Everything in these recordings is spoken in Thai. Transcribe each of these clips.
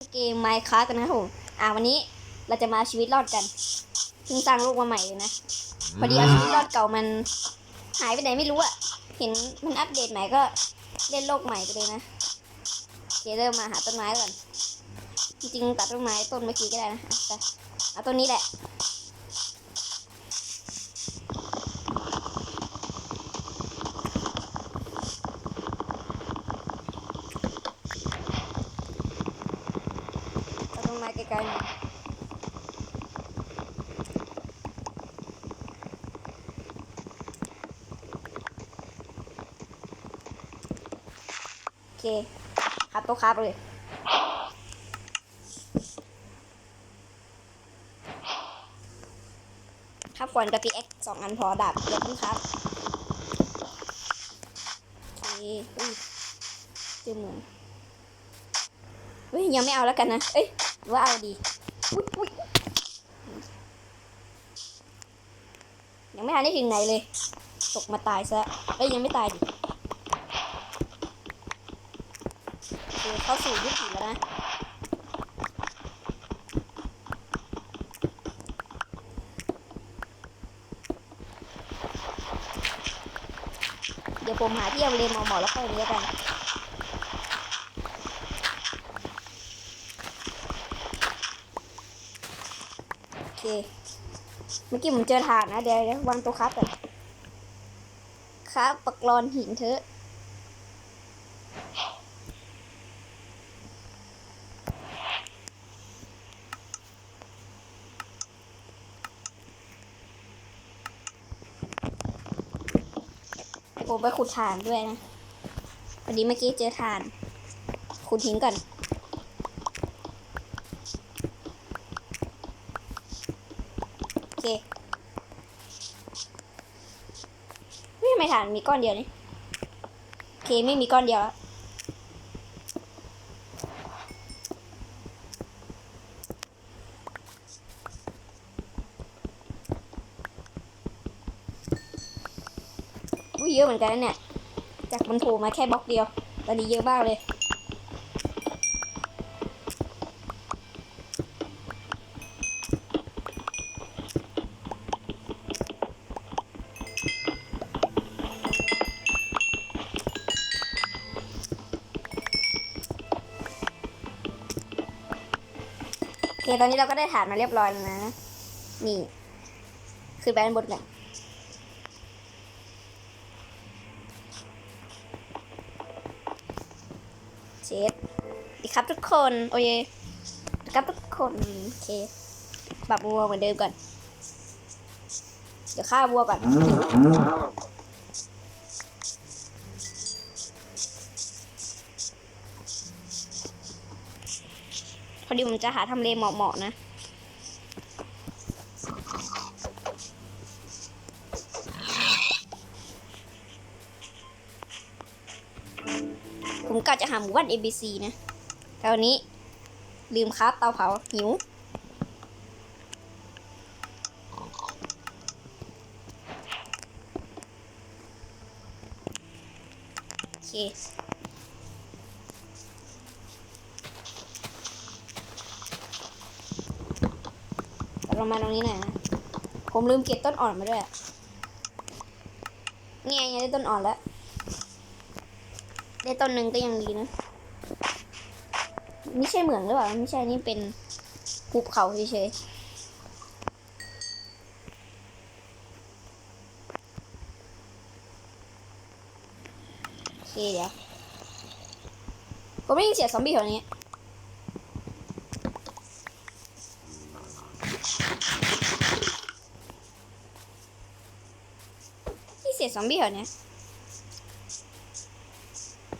เกมไมค์ค้ากันนะครับผม อ่าวันนี้เราจะมาเอาชีวิตรอดกันเพิ่งสร้างโลกมาใหม่เลยนะ พอดีเอาชีวิตรอดเก่ามันหายไปไหนไม่รู้อะเห็นมันอัปเดตใหม่ก็เล่นโลกใหม่ไปเลยนะเคเริ่มมาหาต้นไม้ก่อน จริงๆตัดต้นไม้ต้นเมื่อกี้ก็ได้นะอะแต่เอาต้นนี้แหละ ตัดต้นไม้ไกลๆหน่อย โอเคครับต๊ะครับเลยครับก่อนกับพีเอ็กสองอันพอดาบเดี๋ยวครับโอเคอุ้ยเจอหมือนเฮ้ยยังไม่เอาแล้วกันนะ เอ้ย ว่าเอาดียังไม่ทันได้ถึงไหนเลย ตกมาตายซะเอ้ยยังไม่ตายดิโอเคเข้าสู่ยุคผีแล้วนะเดี๋ยวผมหาที่เอาเลมเอาหมอแล้วค่อยอันนี้แล้วกัน เคเมื่อกี้ผมเจอถ่านนะเดี๋ยววางตัวครับก่อนครับปักรอนหินเถอะผมไปขุดถ่านด้วยนะพอดีเมื่อกี้เจอถ่าน ขุดหินก่อน โอเคเฮ้ยทำไมฐานมีก้อนเดียวนี่โอเคไม่มีก้อนเดียวแล้วอุ้ยเยอะเหมือนกันนะเนี่ยจากมันโผล่มาแค่บล็อกเดียวตอนนี้เยอะมากเลย ตอนนี้เราก็ได้ฐานมาเรียบร้อยแล้วนะ นี่ คือแบนบนกันเช็ดดีครับทุกคน โอเคดีครับทุกคน โอเคปรับวัวเหมือนเดิมก่อน เดี๋ยวฆ่าวัวก่อน อดีผมจะหาทำเลเหมาะๆนะผมกะจะหาหมู่บ้าน ABC นะแต่วันนี้ ลืมคราฟเตาเผาหิว โอเค เรามาตรงนี้หน่อยนะผมลืมเก็บต้นอ่อนมาด้วยเนี่ยยังได้ต้นอ่อนแล้ว ได้ต้นหนึ่งก็ยังดีนะ ไม่ใช่เหมืองหรือเปล่า ไม่ใช่ นี่เป็นภูเขาเฉยๆโอเคเดี๋ยวผมไม่ได้ยินเสียงซอมบี้แถวนี้ ที่เสีย ซอมบี้แถวนี้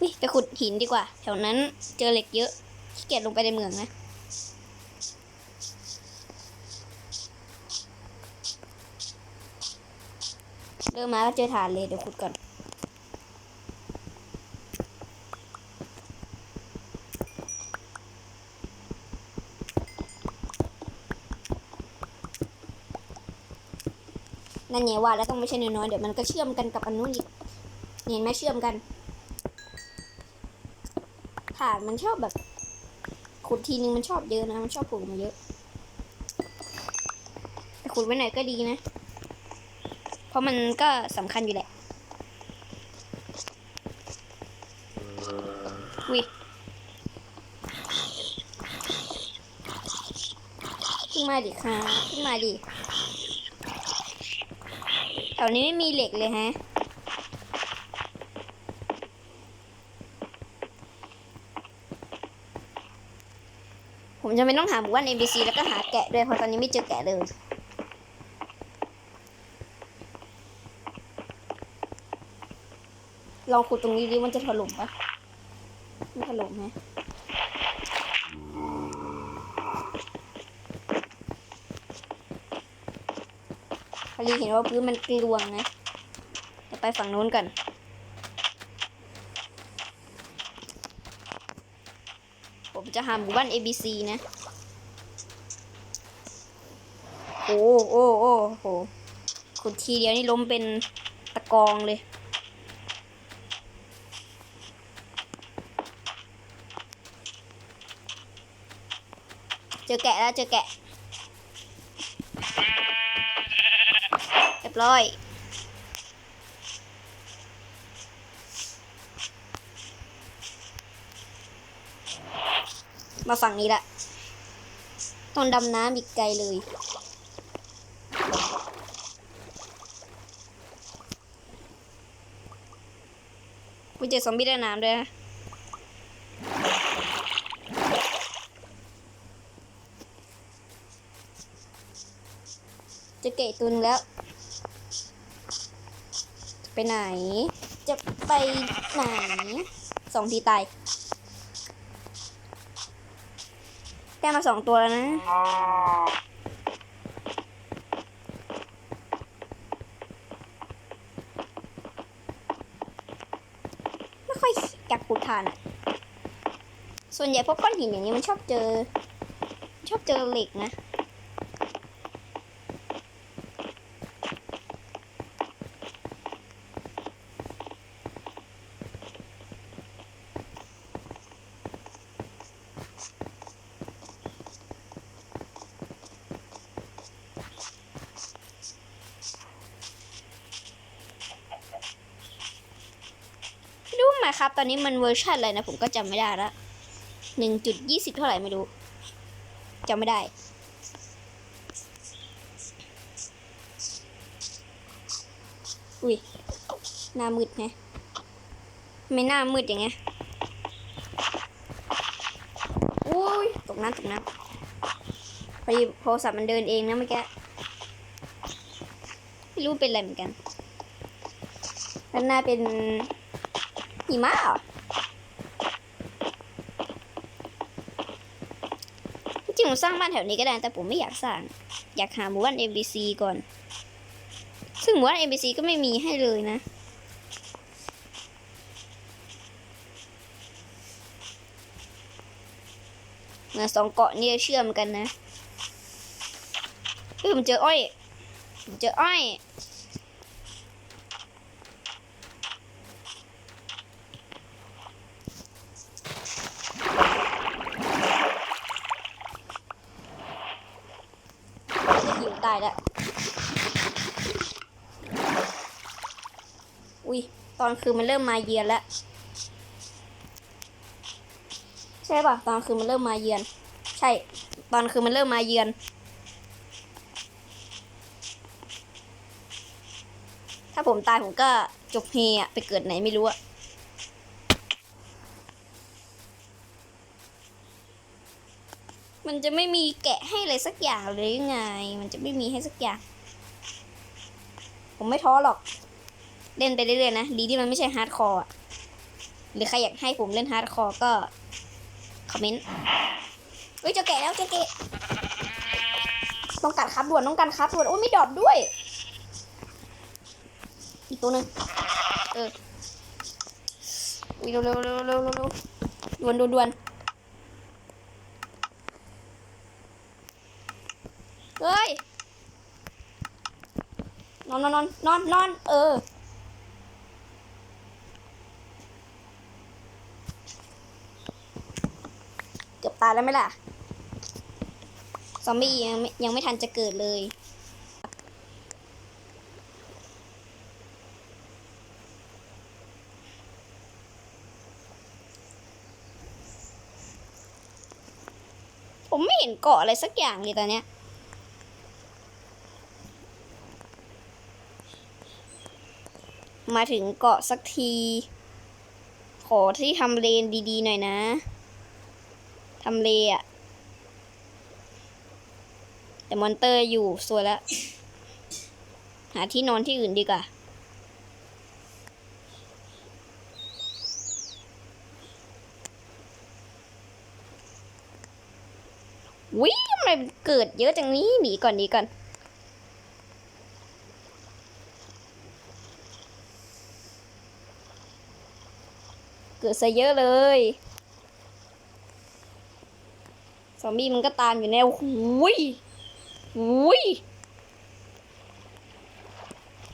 วิไปขุดหินดีกว่า แถวนั้นเจอเหล็กเยอะขี้เกียจลงไปในเมืองนะ เริ่มมาก็เจอฐานเลยเดี๋ยวขุดก่อน นั่นไงว่าแล้วต้องไม่ใช่น้อยๆเดี๋ยวมันก็เชื่อมกันกับอันนู้นอีกเห็นไหมเชื่อมกันฐานมันชอบแบบขุดทีนึงมันชอบเยอะนะมันชอบโผล่มาเยอะแต่ขุดไว้หน่อยก็ดีนะ เพราะมันก็สำคัญอยู่แหละวิขึ้นมาดิค่ะขึ้นมาดิ วนี้ไม่มีเหล็กเลยฮะ ผมจะไม่ต้องหาหมู่บ้าน NPC แล้วก็หาแกะด้วยเพราะตอนนี้ไม่เจอแกะเลยลองขุดตรงนี้ดิมันจะถล่มปะไม่ถล่มไหม พอดีเห็นว่าพื้นมันกลวงนะเดี๋ยวไปฝั่งนู้นก่อนผมจะหาหมู่บ้าน ABC นะ โอ้โอ้โอ้โหขุดทีเดียวนี่ล้มเป็นตะกองเลย เจอแกะแล้วเจอแกะ เรีย บร้อยมาฝั่งนี้ละ ต้องดำน้ำอีกไกลเลย กูเจอซอมบี้ใต้น้ำด้วยนะ จะเกะตุนแล้ว ไปไหน จะไปไหนสองทีตายได้มาสองตัวแล้วนะ ไม่ค่อยอยากขุดทานอะส่วนใหญ่พวกก้อนหินอย่างนี้มันชอบเจอ ชอบเจอเหล็กนะ ไม่รู้มาครับ ตอนนี้มันเวอร์ชันอะไรนะ ผมก็จำไม่ได้ละหนึ่งจุดยี่สิบเท่าไหร่ไม่รู้จำไม่ได้ อุ้ยหน้ามืดไงไม่หน้ามืดอย่างเงี้ยอุ้ยตกน้ำตกน้ำพอดีโทรศัพท์มันเดินเองนะเมื่อกี้ไม่รู้เป็นอะไรเหมือนกันด้านหน้าเป็น หิมะเหรอจริงผมสร้างบ้านแถวนี้ก็ได้แต่ผมไม่อยากสร้าง อยากหาหมู่บ้าน MBC ก่อน ซึ่งหมู่บ้าน MBC ก็ไม่มีให้เลยนะเหมือสองเกาะนี่เชื่อมกันนะเออผมเจออ้อยผมเจออ้อย จะหิวตายแล้ว อุ้ยตอนคืนมันเริ่มมาเยือนแล้วใช่ป่ะตอนคืนมันเริ่มมาเยือน ใช่ ตอนคืนมันเริ่มมาเยือน ถ้าผมตายผมก็จบเฮอะไปเกิดไหนไม่รู้อะมันจะไม่มีแกะให้เลยสักอย่างเลยยังไง มันจะไม่มีให้สักอย่าง ผมไม่ท้อหรอก เล่นไปเรื่อยๆนะ ดีที่มันไม่ใช่ฮาร์ดคอร์อะหรือใครอยากให้ผมเล่นฮาร์ดคอร์ก็ คอมเมนต์เฮ้ยเจะแกะแล้วเจะแกะต้องกัดครับด่วนต้องการครับด่วนโอ้ยไม่ดรอปด้วย อีกตัวหนึ่งเออวเร็วเร็วเร็วเร็วเร็วด่วนด่วนด่วนเฮ้ยนอนนอนนอนนอนนอนเออ เกือบ ตายแล้วไหมล่ะ ซอมบี้ยังไม่ยังไม่ทันจะเกิดเลย ผมไม่เห็นเกาะอะไรสักอย่างเลยตอนเนี้ยมาถึงเกาะสักที ขอที่ทำเลนดีๆหน่อยนะ ทำเลอะ แต่มอนเตอร์อยู่สวยแล้ว หาที่นอนที่อื่นดีกว่า วิ่งทำไมเกิดเยอะจังนี้หนีก่อนหนีก่อนเกิดซะเยอะเลย ซอมบี้มันก็ตามอยู่แนวหูยหูย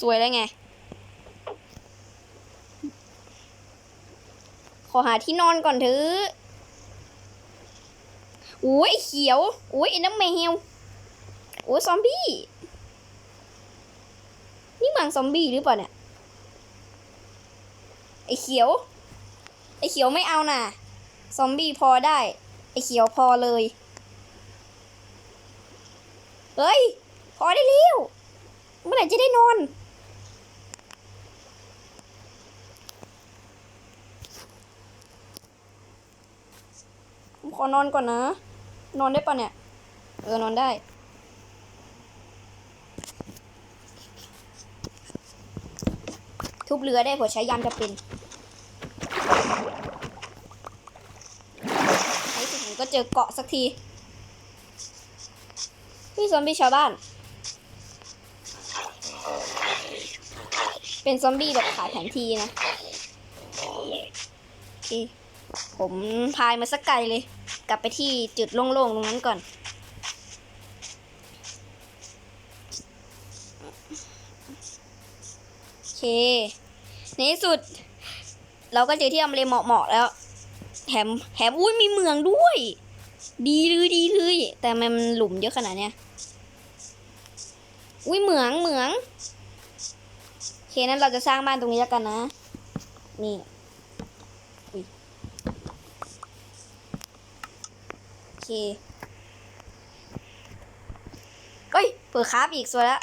สวยแล้วไง ขอหาที่นอนก่อนเถอะอุ้ยเขียวอุ้ยไอ้น้ำแมวโอ้ยซอมบี้ นี่มันซอมบี้หรือเปล่าเนี่ย ไอ้เขียว ไอ้เขียวไม่เอาน่ะ ซอมบี้พอได้ ไอเขียวพอเลย เฮ้ย พอได้แล้ว เมื่อไหร่จะได้นอนผมขอนอนก่อนนะ นอนได้ปะเนี่ย เออ นอนได้ทุบเรือได้ผื่อใช้ยามจะเป็นในที่สุดผม ก็เจอเกาะสักที พี่ซอมบี้ชาวบ้าน เป็นซอมบี้แบบขายแผนที่นะโอเคผมพายมาสักไกลเลย กลับไปที่จุดโล่งๆตรงนั้นก่อน โอเค ในที่สุด เราก็เจอที่อำเลเหมาะๆแล้ว แถมแถมอุ้ยมีเมืองด้วย ดีเลยดีเลยแต่ทำไมมันหลุมเยอะขนาดเนี้ยอุ้ยเหมืองเหมืองโอเคนั้นเราจะสร้างบ้านตรงนี้แล้วกันนะ นี่อุ้ยโอเคเอ้ยเปิดคราฟอีกสวยล้ว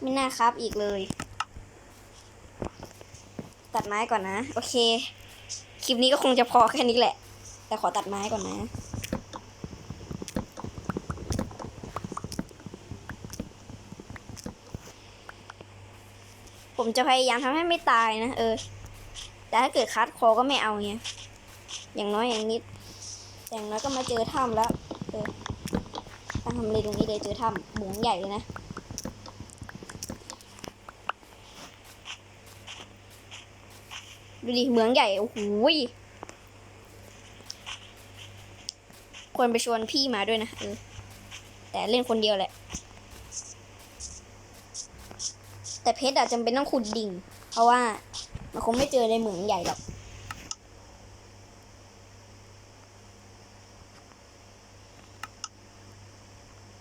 ไม่น่าคราฟอีกเลย ดไม้ก่อนนะ โอเค คลิปนี้ก็คงจะพอแค่นี้แหละ แต่ขอตัดไม้ก่อนนะ ผมจะพยายามทำให้ไม่ตายนะ เออ แต่ถ้าเกิดคัดคอก็ไม่เอาไงอย่างน้อยอย่างนิด อย่างน้อยก็มาเจอถ้ำแล้ว เออตั้งทำเลตรงนี้เลยเจอถ้ำหมุงใหญ่เลยนะ ดูดิเหมืองใหญ่ โอ้โหควรไปชวนพี่มาด้วยนะเออแต่เล่นคนเดียวแหละ แต่เพชรอะจำเป็นต้องขุดดิ่ง เพราะว่ามันคงไม่เจอในเหมืองใหญ่หรอก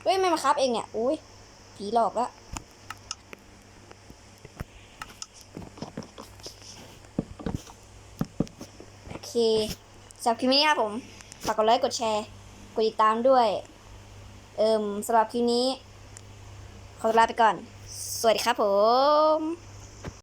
เฮ้ยไม่มาครับเองเนี่ยอุ้ยผีหลอกแล้ว เคสำหรับคลิปนี้ครับผม ฝากกดไลค์ กดแชร์ กดติดตามด้วย เอิมสำหรับคลิปนี้ ขอลาไปก่อน สวัสดีครับผม